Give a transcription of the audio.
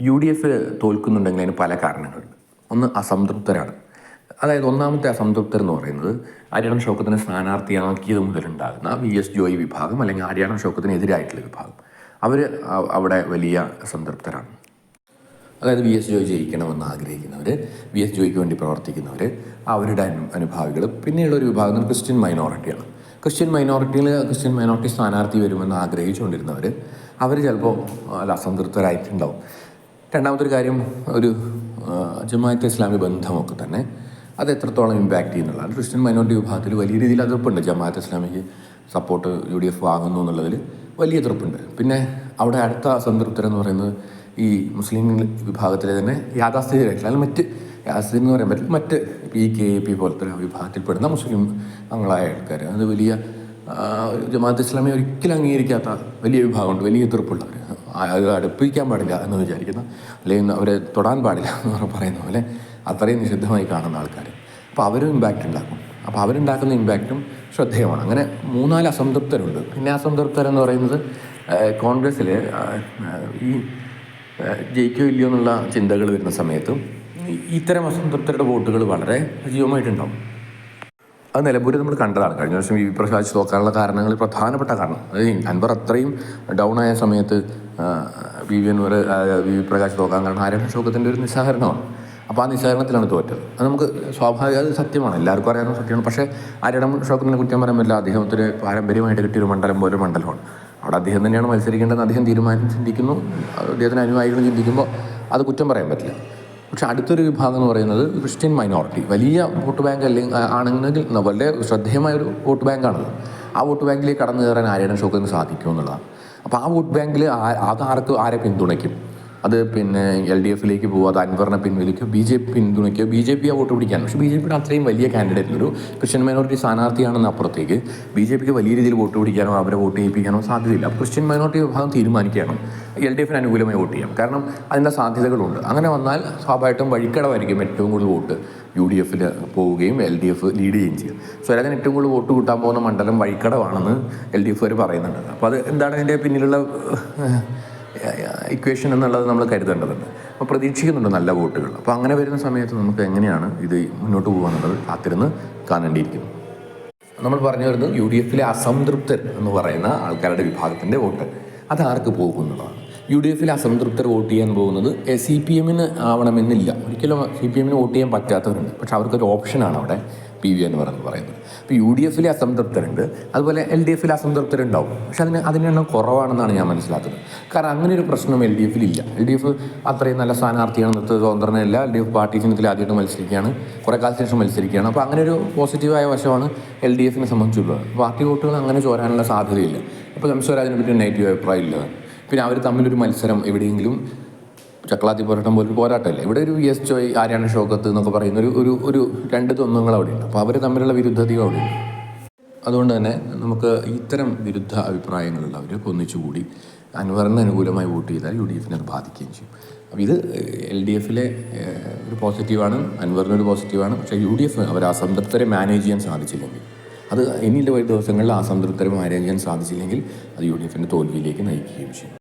U D F തോൽക്കുന്നുണ്ടെങ്കിൽ അതിന് പല കാരണങ്ങളുണ്ട്. ഒന്ന് അസംതൃപ്തരാണ്. അതായത് ഒന്നാമത്തെ അസംതൃപ്തർ എന്ന് പറയുന്നത് ആര്യാടൻ ഷൗക്കത്തിനെ സ്ഥാനാർത്ഥിയാക്കിയത് മുതലുണ്ടാകുന്ന വി എസ് ജോയി വിഭാഗം അല്ലെങ്കിൽ ആര്യാടൻ ഷൗക്കത്തിനെതിരായിട്ടുള്ള വിഭാഗം. അവർ അവിടെ വലിയ അസംതൃപ്തരാണ്. അതായത് വി എസ് ജോയി ജയിക്കണമെന്ന് ആഗ്രഹിക്കുന്നവർ വി എസ് ജോയിക്ക് വേണ്ടി പ്രവർത്തിക്കുന്നവർ അവരുടെ അനു അനുഭാവികൾ പിന്നെയുള്ള ഒരു വിഭാഗം ക്രിസ്ത്യൻ മൈനോറിറ്റിയാണ്. ക്രിസ്ത്യൻ മൈനോറിറ്റിയിൽ ക്രിസ്ത്യൻ മൈനോറിറ്റി സ്ഥാനാർത്ഥി വരുമെന്ന് ആഗ്രഹിച്ചുകൊണ്ടിരുന്നവർ അവർ ചിലപ്പോൾ അല്ല അസംതൃപ്തരായിട്ടുണ്ടാവും. രണ്ടാമതൊരു കാര്യം ഒരു ജമാഅത്ത് ജമാഅത്തെ ഇസ്ലാമി ബന്ധമൊക്കെ തന്നെ അത് എത്രത്തോളം ഇമ്പാക്റ്റ് ചെയ്യുന്നുള്ളതാണ് ക്രിസ്ത്യൻ മൈനോറിറ്റി വിഭാഗത്തിൽ വലിയ രീതിയിൽ എതിർപ്പുണ്ട് ജമാഅത്ത് ഇസ്ലാമിക്ക് സപ്പോർട്ട് യു ഡി എഫ് വാങ്ങുന്നു എന്നുള്ളതിൽ വലിയ എതിർപ്പുണ്ട്. പിന്നെ അവിടെ അടുത്ത സംതൃപ്തരെന്ന് പറയുന്നത് ഈ മുസ്ലിം വിഭാഗത്തിലെ തന്നെ യാഥാസ്ഥിതികരായിട്ടുള്ള അല്ലെങ്കിൽ മറ്റ് യാഥാസ്ഥിതി എന്ന് പറയാൻ പറ്റില്ല മറ്റ് പി കെ പി പോലത്തെ വിഭാഗത്തിൽപ്പെടുന്ന മുസ്ലിം അങ്ങളായ ആൾക്കാർ അത് വലിയ ജമാഅത്ത് ഇസ്ലാമി ഒരിക്കലും അംഗീകരിക്കാത്ത വലിയ വിഭാഗമുണ്ട് വലിയ എതിർപ്പുള്ളവർ അത് അടുപ്പിക്കാൻ പാടില്ല എന്ന് വിചാരിക്കുന്ന. അല്ലെങ്കിൽ അവരെ തൊടാൻ പാടില്ല എന്ന് പറയുന്ന പോലെ അത്രയും നിഷിദ്ധമായി കാണുന്ന ആൾക്കാർ അപ്പോൾ അവരും ഇമ്പാക്റ്റ് ഉണ്ടാക്കും. അപ്പോൾ അവരുണ്ടാക്കുന്ന ഇമ്പാക്റ്റും ശ്രദ്ധേയമാണ്. അങ്ങനെ മൂന്നാൽ അസംതൃപ്തരുണ്ട്. പിന്നെ അസംതൃപ്തരെന്ന് പറയുന്നത് കോൺഗ്രസ്സിൽ ഈ ജയിക്കോ ഇല്ലയോ എന്നുള്ള ചിന്തകൾ വരുന്ന സമയത്തും ഇത്തരം അസംതൃപ്തരുടെ വോട്ടുകൾ വളരെ സജീവമായിട്ടുണ്ടാവും. അത് നിലമ്പൂരിൽ നമ്മൾ കണ്ടതാണ്. കഴിഞ്ഞ വർഷം വി വി പ്രകാശ് തോക്കാനുള്ള കാരണങ്ങൾ പ്രധാനപ്പെട്ട കാരണം. അതായത് അൻവർ അത്രയും ഡൗൺ ആയ സമയത്ത് V V Anvar V V Prakash തോക്കാൻ കാരണം ആരോഗ്യ ശോകത്തിന്റെ ഒരു നിസ്സഹരണമാണ് അപ്പോൾ ആ നിസ്സഹരണത്തിലാണ് തോറ്റത്. അത് നമുക്ക് സ്വാഭാവിക അത് സത്യമാണ്. എല്ലാവർക്കും അറിയാവുന്ന സത്യമാണ്. പക്ഷേ ആരുടെ ഷോക്കത്തിനെ കുറ്റം പറയാൻ പറ്റില്ല അദ്ദേഹത്തിന് പാരമ്പര്യമായിട്ട് കിട്ടിയൊരു മണ്ഡലം പോലെ മണ്ഡലമാണ്. അവിടെ അദ്ദേഹം തന്നെയാണ് മത്സരിക്കേണ്ടതെന്ന് അദ്ദേഹം തീരുമാനം ചിന്തിക്കുന്നു. അദ്ദേഹത്തിന് അനുവായികൾ ചിന്തിക്കുമ്പോൾ അത് കുറ്റം പറയാൻ പറ്റില്ല. പക്ഷെ അടുത്തൊരു വിഭാഗം എന്ന് പറയുന്നത് ക്രിസ്ത്യൻ മൈനോറിറ്റി. വലിയ വോട്ട് ബാങ്ക് അല്ലെങ്കിൽ ആണെങ്കിൽ വളരെ ശ്രദ്ധേയമായ ഒരു വോട്ട് ബാങ്കാണത്. ആ വോട്ട് ബാങ്കിലേക്ക് കടന്നു കയറാൻ ആരെയാണ് ഷോക്കിന് സാധിക്കും എന്നുള്ളതാണ്. അപ്പോൾ ആ വോട്ട് ബാങ്കിൽ അത് ആർക്ക് ആരെ പിന്തുണയ്ക്കും? അത് പിന്നെ എൽ ഡി എഫിലേക്ക് പോകുക അത് അൻവറിനെ പിൻവലിക്കുക ബി ജെ പി പിന്തുണയ്ക്കുക. ബി ജെ പി ആ വോട്ട് പിടിക്കാൻ. പക്ഷേ ബി ജെ പിയുടെ അത്രയും വലിയ കാൻഡിഡേറ്റ് ഒരു ക്രിസ്ത്യൻ മൈനോറിറ്റി സ്ഥാനാർത്ഥിയാണെന്ന് അപ്പുറത്തേക്ക്. ബി ജെ പിക്ക് വലിയ രീതിയിൽ വോട്ട് പിടിക്കാനോ അവരെ വോട്ട് ചെയ്യിപ്പിക്കാനോ സാധ്യതയില്ല. അപ്പോൾ ക്രിസ്ത്യൻ മൈനോറിറ്റി വിഭാഗം തീരുമാനിക്കുകയാണ്. എൽ ഡി എഫിന് അനുകൂലമായി വോട്ട് ചെയ്യാം. കാരണം അതിന്റെ സാധ്യതകളുണ്ട്. അങ്ങനെ വന്നാൽ സ്വാഭാവികമായിട്ടും വഴിക്കടവായിരിക്കും ഏറ്റവും കൂടുതൽ വോട്ട് യു ഡി എഫിൽ പോവുകയും എൽ ഡി എഫ് ലീഡ് ചെയ്യുകയും ചെയ്യും. സ്വരാജൻ ഏറ്റവും കൂടുതൽ വോട്ട് കൂട്ടാൻ പോകുന്ന മണ്ഡലം വഴിക്കടവാണെന്ന് എൽ ഡി എഫ് പറയുന്നുണ്ട്. അപ്പോൾ അത് എന്താണ് അതിന്റെ പിന്നിലുള്ള ഇക്വേഷൻ എന്നുള്ളത് നമ്മൾ കരുതേണ്ടതുണ്ട്. അപ്പോൾ പ്രതീക്ഷിക്കുന്നുണ്ട് നല്ല വോട്ടുകൾ. അപ്പോൾ അങ്ങനെ വരുന്ന സമയത്ത് നമുക്ക് എങ്ങനെയാണ് ഇത് മുന്നോട്ട് പോകുക എന്നുള്ളത് കാത്തിരുന്ന് കാണേണ്ടിയിരിക്കുന്നു. നമ്മൾ പറഞ്ഞു വരുന്നത് യു ഡി എഫിലെ അസംതൃപ്തർ എന്ന് പറയുന്ന ആൾക്കാരുടെ വിഭാഗത്തിന്റെ വോട്ട്. അത് ആർക്ക് പോകുന്നതാണ്? യു ഡി എഫിലെ അസംതൃപ്തർ വോട്ട് ചെയ്യാൻ പോകുന്നത് സി പി എമ്മിന് ആവണമെന്നില്ല. ഒരിക്കലും സി പി എമ്മിന് വോട്ട് ചെയ്യാൻ പറ്റാത്തവരുണ്ട്. പക്ഷെ അവർക്കൊരു ഓപ്ഷനാണ് അവിടെ പി വി എന്ന് പറയുന്നത്. അപ്പോൾ യു ഡി എഫിലെ അസംതൃപ്തരുണ്ട്. അതുപോലെ എൽ ഡി എഫിലെ അസംതൃപ്തരുണ്ടാവും. പക്ഷെ അതിന് അതിനെണ്ണം കുറവാണെന്നാണ് ഞാൻ മനസ്സിലാക്കുന്നത്. കാരണം അങ്ങനെ ഒരു പ്രശ്നം എൽ ഡി എഫിൽ ഇല്ല. എൽ ഡി എഫ് അത്രയും നല്ല സ്ഥാനാർത്ഥിയാണ് നിർത്ത സ്വതന്ത്രനല്ല. എൽ ഡി എഫ് പാർട്ടി ചിഹ്നത്തിൽ ആദ്യമായിട്ട് മത്സരിക്കുകയാണ്. കുറേ കാലത്തിന് ശേഷം മത്സരിക്കുകയാണ്. അപ്പോൾ അങ്ങനെ ഒരു പോസിറ്റീവായ വശമാണ് എൽ ഡി എഫിനെ സംബന്ധിച്ചുള്ളത്. പാർട്ടി വോട്ടുകൾ അങ്ങനെ ചോരാനുള്ള സാധ്യതയില്ല. അപ്പോൾ സ്വരാജിനെ പറ്റി നെഗറ്റീവ് അഭിപ്രായം ഇല്ല പിന്നെ അവർ തമ്മിലൊരു മത്സരം എവിടെയെങ്കിലും ചക്ലാത്തി പോരാട്ടം പോലൊരു പോരാട്ടമല്ലേ? ഇവിടെ ഒരു എസ് ജോയ് ആര്യാണ ഷോക്കത്ത് എന്നൊക്കെ പറയുന്ന ഒരു ഒരു ഒരു രണ്ട് തൊന്നങ്ങൾ അവിടെയുണ്ട്. അപ്പോൾ അവർ തമ്മിലുള്ള വിരുദ്ധതയും അവിടെയുണ്ട്. അതുകൊണ്ട് തന്നെ നമുക്ക് ഇത്തരം വിരുദ്ധ അഭിപ്രായങ്ങളുള്ളവർ ഒന്നിച്ചുകൂടി അൻവറിന് അനുകൂലമായി വോട്ട് ചെയ്താൽ യു ഡി എഫിനെ അത് ബാധിക്കുകയും ചെയ്യും. അപ്പോൾ ഇത് എൽ ഡി എഫിലെ ഒരു പോസിറ്റീവാണ് അൻവറിനൊരു പോസിറ്റീവാണ്. പക്ഷേ യു ഡി എഫ് അവർ അസംതൃപ്തരെ മാനേജ് ചെയ്യാൻ സാധിച്ചില്ലെങ്കിൽ അത് ഇനിയുള്ള വരും ദിവസങ്ങളിൽ അസംതൃപ്തരെ മാനേജ് ചെയ്യാൻ സാധിച്ചില്ലെങ്കിൽ അത് യു ഡി എഫിന്റെ തോൽവിയിലേക്ക് നയിക്കുകയും ചെയ്യും.